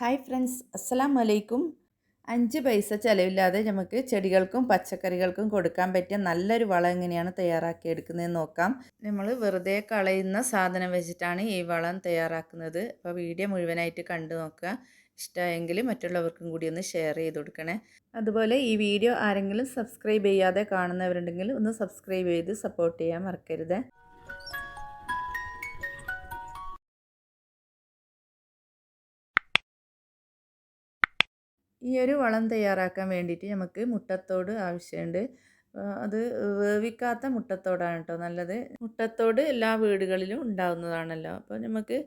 Hi friends അസ്സലാം വലൈക്കും അഞ്ച് പൈസ ചിലവില്ലാതെ നമുക്ക് ചെടികൾക്കും പച്ചക്കറികൾക്കും കൊടുക്കാൻ പറ്റിയ നല്ലൊരു വളം എങ്ങനെയാണ് തയ്യാറാക്കിയെടുക്കുന്നതെന്ന് നോക്കാം. നമ്മൾ വെറുതെ കളയുന്ന സാധനം വെച്ചിട്ടാണ് ഈ വളം തയ്യാറാക്കുന്നത്. അപ്പോൾ വീഡിയോ മുഴുവനായിട്ട് കണ്ടു നോക്കുക. ഇഷ്ടമായെങ്കിൽ മറ്റുള്ളവർക്കും കൂടി ഒന്ന് ഷെയർ ചെയ്ത് കൊടുക്കണേ. അതുപോലെ ഈ വീഡിയോ ആരെങ്കിലും സബ്സ്ക്രൈബ് ചെയ്യാതെ കാണുന്നവരുണ്ടെങ്കിൽ ഒന്ന് സബ്സ്ക്രൈബ് ചെയ്ത് സപ്പോർട്ട് ചെയ്യാൻ മറക്കരുത്. ഈ ഒരു വളം തയ്യാറാക്കാൻ വേണ്ടിയിട്ട് നമുക്ക് മുട്ടത്തോട് ആവശ്യമുണ്ട് അത് വേവിക്കാത്ത മുട്ടത്തോടാണ് കേട്ടോ നല്ലത്. മുട്ടത്തോട് എല്ലാ വീടുകളിലും ഉണ്ടാകുന്നതാണല്ലോ അപ്പോൾ നമുക്ക്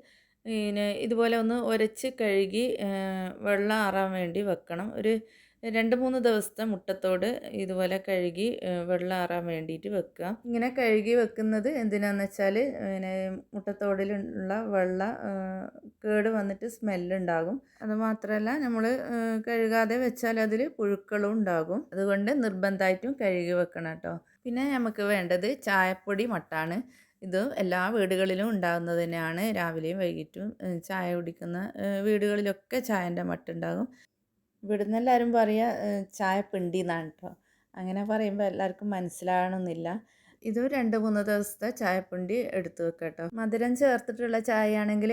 പിന്നെ ഇതുപോലെ ഒന്ന് ഉരച്ച് കഴുകി വെള്ളം ആറാൻ വേണ്ടി വെക്കണം. ഒരു രണ്ട് മൂന്ന് ദിവസത്തെ മുട്ടത്തോട് ഇതുപോലെ കഴുകി വെള്ളം ആറാൻ വേണ്ടിയിട്ട് വെക്കുക. ഇങ്ങനെ കഴുകി വെക്കുന്നത് എന്തിനാന്ന് വെച്ചാൽ പിന്നെ മുട്ടത്തോടിലുള്ള വെള്ള കേട് വന്നിട്ട് സ്മെല്ലുണ്ടാകും. അത് മാത്രമല്ല നമ്മൾ കഴുകാതെ വെച്ചാൽ അതിൽ പുഴുക്കളും ഉണ്ടാകും. അതുകൊണ്ട് നിർബന്ധമായിട്ടും കഴുകി വെക്കണം കേട്ടോ. പിന്നെ നമുക്ക് വേണ്ടത് ചായപ്പൊടി മട്ടാണ്. ഇത് എല്ലാ വീടുകളിലും ഉണ്ടാകുന്നത് തന്നെയാണ്. രാവിലെയും വൈകിട്ടും ചായ കുടിക്കുന്ന വീടുകളിലൊക്കെ ചായന്റെ മട്ടുണ്ടാകും. ഇവിടുന്ന് എല്ലാവരും പറയുക ചായ പിണ്ടി എന്നാണ് കേട്ടോ അങ്ങനെ പറയുമ്പോൾ എല്ലാവർക്കും മനസ്സിലാകണമെന്നില്ല ഇത് രണ്ട് മൂന്ന് ദിവസത്തെ ചായപ്പിണ്ടി എടുത്തു വെക്കാം കേട്ടോ മധുരം ചേർത്തിട്ടുള്ള ചായയാണെങ്കിൽ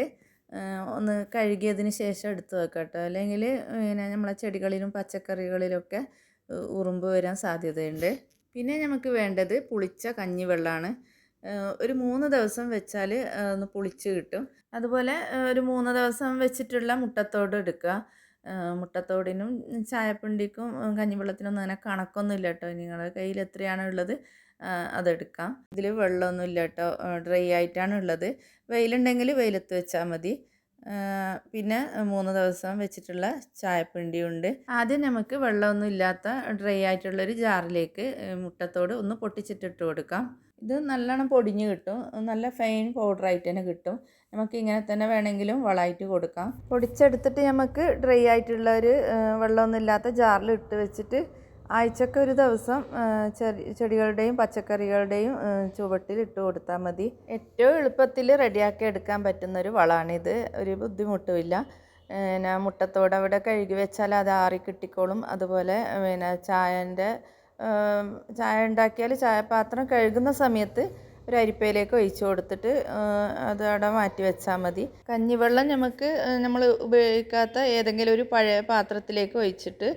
ഒന്ന് കഴുകിയതിന് ശേഷം എടുത്തു വെക്കാം കേട്ടോ അല്ലെങ്കിൽ പിന്നെ നമ്മളെ ചെടികളിലും പച്ചക്കറികളിലൊക്കെ ഉറുമ്പ് വരാൻ സാധ്യതയുണ്ട്. പിന്നെ നമുക്ക് വേണ്ടത് പുളിച്ച കഞ്ഞിവെള്ളമാണ് ഒരു മൂന്ന് ദിവസം വെച്ചാൽ ഒന്ന് പുളിച്ച് കിട്ടും. അതുപോലെ ഒരു മൂന്ന് ദിവസം വെച്ചിട്ടുള്ള മുട്ടത്തോട് എടുക്കുക മുട്ടത്തോടിനും ചായപ്പിണ്ടിക്കും കഞ്ഞിവെള്ളത്തിനൊന്നും അങ്ങനെ കണക്കൊന്നുമില്ല കേട്ടോ. നിങ്ങളുടെ കയ്യിൽ എത്രയാണ് ഉള്ളത് അതെടുക്കാം. ഇതിൽ വെള്ളമൊന്നും ഇല്ല കേട്ടോ ഡ്രൈ ആയിട്ടാണ് ഉള്ളത്. വെയിലുണ്ടെങ്കിൽ വെയിലത്ത് വെച്ചാൽ മതി. പിന്നെ മൂന്ന് ദിവസം വെച്ചിട്ടുള്ള ചായപ്പിണ്ടിയുണ്ട്. ആദ്യം നമുക്ക് വെള്ളമൊന്നും ഇല്ലാത്ത ഡ്രൈ ആയിട്ടുള്ളൊരു ജാറിലേക്ക് മുട്ടത്തോട് ഒന്ന് പൊട്ടിച്ചിട്ടിട്ട് കൊടുക്കാം. ഇത് നല്ലോണം പൊടിഞ്ഞ് കിട്ടും. നല്ല ഫൈൻ പൗഡർ പൗഡറായിട്ട് തന്നെ കിട്ടും. നമുക്ക് ഇങ്ങനെ തന്നെ വേണമെങ്കിലും വളമായിട്ട് കൊടുക്കാം. പൊടിച്ചെടുത്തിട്ട് നമുക്ക് ഡ്രൈ ആയിട്ടുള്ള ഒരു വെള്ളമൊന്നും ഇല്ലാത്ത ജാറിൽ ഇട്ട് വെച്ചിട്ട് ആഴ്ചക്ക് ഒരു ദിവസം ചെടികളുടെയും പച്ചക്കറികളുടെയും ചുവട്ടിൽ ഇട്ട് കൊടുത്താൽ മതി. ഏറ്റവും എളുപ്പത്തിൽ റെഡിയാക്കി എടുക്കാൻ പറ്റുന്ന ഒരു വളമാണിത്. ഒരു ബുദ്ധിമുട്ടുമില്ല. പിന്നെ മുട്ടത്തോടെ അവിടെ കഴുകി വെച്ചാൽ അത് ആറി കിട്ടിക്കോളും. അതുപോലെ പിന്നെ ചായന്റെ ചായ ഉണ്ടാക്കിയാൽ ചായപാത്രം കഴുകുന്ന സമയത്ത് ഒരു അരിപ്പയിലേക്ക് ഒഴിച്ചു കൊടുത്തിട്ട് അത് അവിടെ മാറ്റി വെച്ചാൽ മതി. കഞ്ഞിവെള്ളം നമുക്ക് നമ്മൾ ഉപയോഗിക്കാത്ത ഏതെങ്കിലും ഒരു പഴയ പാത്രത്തിലേക്ക് ഒഴിച്ചിട്ട്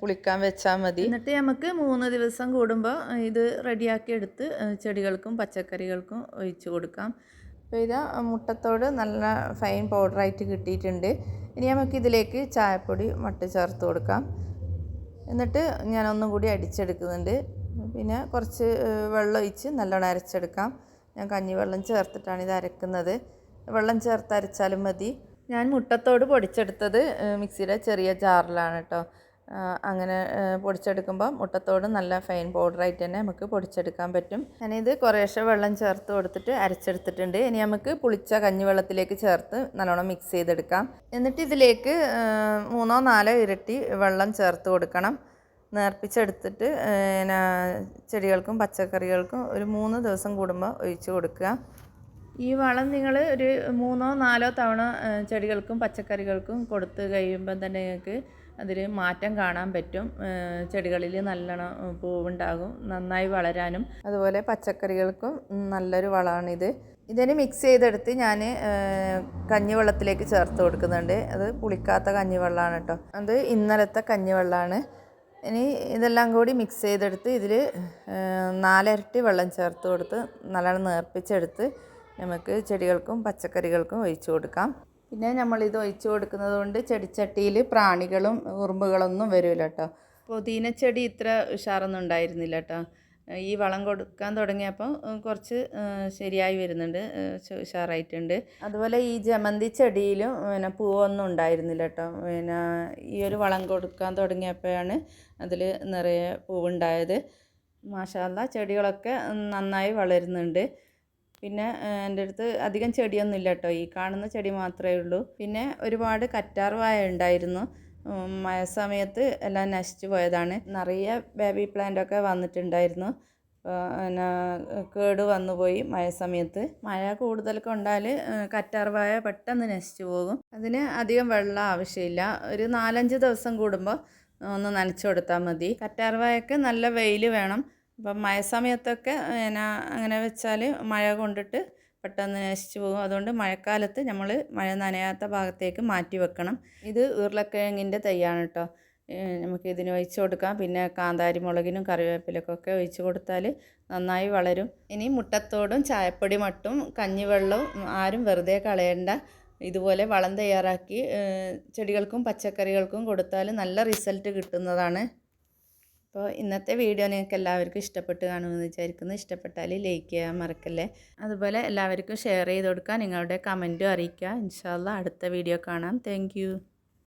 പുളിക്കാൻ വെച്ചാൽ മതി. എന്നിട്ട് നമുക്ക് മൂന്ന് ദിവസം കൂടുമ്പോൾ ഇത് റെഡിയാക്കി എടുത്ത് ചെടികൾക്കും പച്ചക്കറികൾക്കും ഒഴിച്ചു കൊടുക്കാം. അപ്പോൾ ഇത് മുട്ടത്തോട് നല്ല ഫൈൻ പൗഡറായിട്ട് കിട്ടിയിട്ടുണ്ട്. ഇനി നമുക്ക് ഇതിലേക്ക് ചായപ്പൊടി മട്ട് ചേർത്ത് കൊടുക്കാം. എന്നിട്ട് ഞാൻ ഒന്നും കൂടി അടിച്ചെടുക്കുന്നുണ്ട്. പിന്നെ കുറച്ച് വെള്ളം ഒഴിച്ച് നല്ലോണം അരച്ചെടുക്കാം. ഞാൻ കഞ്ഞിവെള്ളം ചേർത്തിട്ടാണ് ഇത് അരക്കുന്നത്. വെള്ളം ചേർത്ത് അരച്ചാലും മതി. ഞാൻ മുട്ടത്തോട് പൊടിച്ചെടുത്തത് മിക്സിയുടെ ചെറിയ ജാറിലാണ് കേട്ടോ അങ്ങനെ പൊടിച്ചെടുക്കുമ്പോൾ മുട്ടത്തോട് നല്ല ഫൈൻ പൗഡറായിട്ട് തന്നെ നമുക്ക് പൊടിച്ചെടുക്കാൻ പറ്റും. ഞാനിത് കുറേശ്ശെ വെള്ളം ചേർത്ത് കൊടുത്തിട്ട് അരച്ചെടുത്തിട്ടുണ്ട്. ഇനി നമുക്ക് പുളിച്ച കഞ്ഞിവെള്ളത്തിലേക്ക് ചേർത്ത് നല്ലോണം മിക്സ് ചെയ്തെടുക്കാം. എന്നിട്ട് ഇതിലേക്ക് മൂന്നോ നാലോ ഇരട്ടി വെള്ളം ചേർത്ത് കൊടുക്കണം. നേർപ്പിച്ചെടുത്തിട്ട് പിന്നെ ചെടികൾക്കും പച്ചക്കറികൾക്കും ഒരു മൂന്ന് ദിവസം കൂടുമ്പോൾ ഒഴിച്ച് കൊടുക്കുക. ഈ വളം നിങ്ങൾ ഒരു മൂന്നോ നാലോ തവണ ചെടികൾക്കും പച്ചക്കറികൾക്കും കൊടുത്ത് കഴിയുമ്പം തന്നെ നിങ്ങൾക്ക് അതിൽ മാറ്റം കാണാൻ പറ്റും. ചെടികളിൽ നല്ലോണം പൂവുണ്ടാകും നന്നായി വളരാനും. അതുപോലെ പച്ചക്കറികൾക്കും നല്ലൊരു വളമാണിത്. ഇതിന് മിക്സ് ചെയ്തെടുത്ത് ഞാൻ കഞ്ഞിവെള്ളത്തിലേക്ക് ചേർത്ത് കൊടുക്കുന്നുണ്ട്. അത് പുളിക്കാത്ത കഞ്ഞിവെള്ളമാണ് കേട്ടോ അത് ഇന്നലത്തെ കഞ്ഞിവെള്ളമാണ് ഇനി ഇതെല്ലാം കൂടി മിക്സ് ചെയ്തെടുത്ത് ഇതിൽ നാലരട്ടി വെള്ളം ചേർത്ത് കൊടുത്ത് നല്ലോണം നേർപ്പിച്ചെടുത്ത് നമുക്ക് ചെടികൾക്കും പച്ചക്കറികൾക്കും ഒഴിച്ചു കൊടുക്കാം. പിന്നെ നമ്മളിത് ഒഴിച്ചു കൊടുക്കുന്നത് കൊണ്ട് ചെടിച്ചട്ടിയിൽ പ്രാണികളും ഉറുമ്പുകളൊന്നും വരില്ല കേട്ടോ പുതിനച്ചെടി ഇത്ര ഉഷാറൊന്നും ഉണ്ടായിരുന്നില്ല കേട്ടോ ഈ വളം കൊടുക്കാൻ തുടങ്ങിയപ്പോൾ കുറച്ച് ശരിയായി വരുന്നുണ്ട് ഉഷാറായിട്ടുണ്ട്. അതുപോലെ ഈ ജമന്തി ചെടിയിലും പിന്നെ പൂവൊന്നും ഉണ്ടായിരുന്നില്ല കേട്ടോ പിന്നെ ഈ ഒരു വളം കൊടുക്കാൻ തുടങ്ങിയപ്പോഴാണ് അതിൽ നിറയെ പൂവുണ്ടായത്. മാഷാല്ല ചെടികളൊക്കെ നന്നായി വളരുന്നുണ്ട്. പിന്നെ എന്റെ അടുത്ത് അധികം ചെടിയൊന്നും ഇല്ല കേട്ടോ ഈ കാണുന്ന ചെടി മാത്രമേ ഉള്ളൂ. പിന്നെ ഒരുപാട് കറ്റാർ വായ ഉണ്ടായിരുന്നു. മഴ സമയത്ത് എല്ലാം നശിച്ചു പോയതാണ്. നിറയെ ബേബി പ്ലാന്റ് ഒക്കെ വന്നിട്ടുണ്ടായിരുന്നു. പിന്നെ കേട് വന്നു പോയി മഴ സമയത്ത് മഴ കൂടുതൽ കൊണ്ടാൽ കറ്റാർവായ പെട്ടെന്ന് നശിച്ചു പോകും. അതിന് അധികം വെള്ളം ആവശ്യമില്ല. ഒരു നാലഞ്ച് ദിവസം കൂടുമ്പോൾ ഒന്ന് നനച്ചു കൊടുത്താൽ മതി. കറ്റാർവാഴയ്ക്ക് നല്ല വെയിൽ വേണം. അപ്പം മഴ സമയത്തൊക്കെ പിന്നെ അങ്ങനെ വെച്ചാൽ മഴ കൊണ്ടിട്ട് പെട്ടെന്ന് നശിച്ചു പോകും. അതുകൊണ്ട് മഴക്കാലത്ത് നമ്മൾ മഴ നനയാത്ത ഭാഗത്തേക്ക് മാറ്റി വെക്കണം. ഇത് ഉരുളക്കിഴങ്ങിന്റെ തൈയാണ് കേട്ടോ നമുക്ക് ഇതിന് ഒഴിച്ചു കൊടുക്കാം. പിന്നെ കാന്താരി മുളകിനും കറിവേപ്പിലക്കൊക്കെ ഒഴിച്ച് കൊടുത്താൽ നന്നായി വളരും. ഇനി മുട്ടത്തോടും ചായപ്പൊടി മട്ടും കഞ്ഞിവെള്ളവും ആരും വെറുതെ കളയേണ്ട. ഇതുപോലെ വളം തയ്യാറാക്കി ചെടികൾക്കും പച്ചക്കറികൾക്കും കൊടുത്താൽ നല്ല റിസൾട്ട് കിട്ടുന്നതാണ്. അപ്പോൾ ഇന്നത്തെ വീഡിയോ നിങ്ങൾക്ക് എല്ലാവർക്കും ഇഷ്ടപ്പെട്ട് കാണുമെന്ന് വിചാരിക്കുന്നു. ഇഷ്ടപ്പെട്ടാൽ ലൈക്ക് ചെയ്യാൻ മറക്കല്ലേ? അതുപോലെ എല്ലാവർക്കും ഷെയർ ചെയ്ത് കൊടുക്കുക. നിങ്ങളുടെ കമന്റും അറിയിക്കുക. ഇൻഷാല്ല അടുത്ത വീഡിയോ കാണാം. താങ്ക്